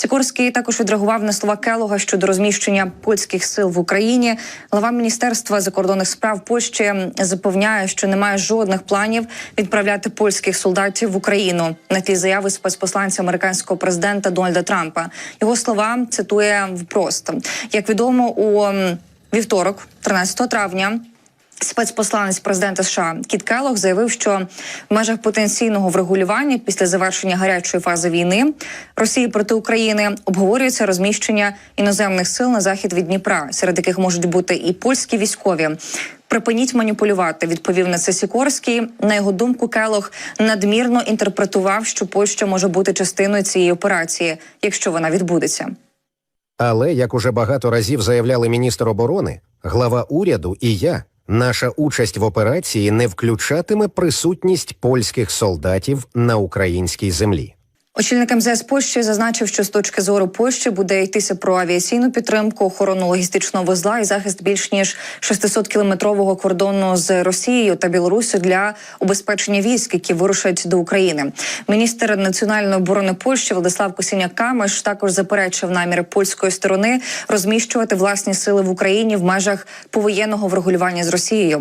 Сікорський також відреагував на слова Келога щодо розміщення польських сил в Україні. Глава міністерства закордонних справ Польщі запевняє, що немає жодних планів відправляти польських солдатів в Україну на тлі заяви спецпосланця американського президента Дональда Трампа. Його слова цитує впрост. Як відомо у вівторок, 13 травня. Спецпосланець президента США Кіт Келлог заявив, що в межах потенційного врегулювання після завершення гарячої фази війни Росії проти України обговорюється розміщення іноземних сил на захід від Дніпра, серед яких можуть бути і польські військові. Припиніть маніпулювати, відповів на це Сікорський. На його думку, Келог надмірно інтерпретував, що Польща може бути частиною цієї операції, якщо вона відбудеться. Але, як уже багато разів заявляли міністр оборони, глава уряду і я, наша участь в операції не включатиме присутність польських солдатів на українській землі. Очільник МЗС Польщі зазначив, що з точки зору Польщі буде йтися про авіаційну підтримку, охорону логістичного вузла і захист більш ніж 600 кілометрового кордону з Росією та Білоруссю для убезпечення військ, які вирушать до України. Міністр національної оборони Польщі Владислав Косіняк Камиш також заперечив наміри польської сторони розміщувати власні сили в Україні в межах повоєнного врегулювання з Росією.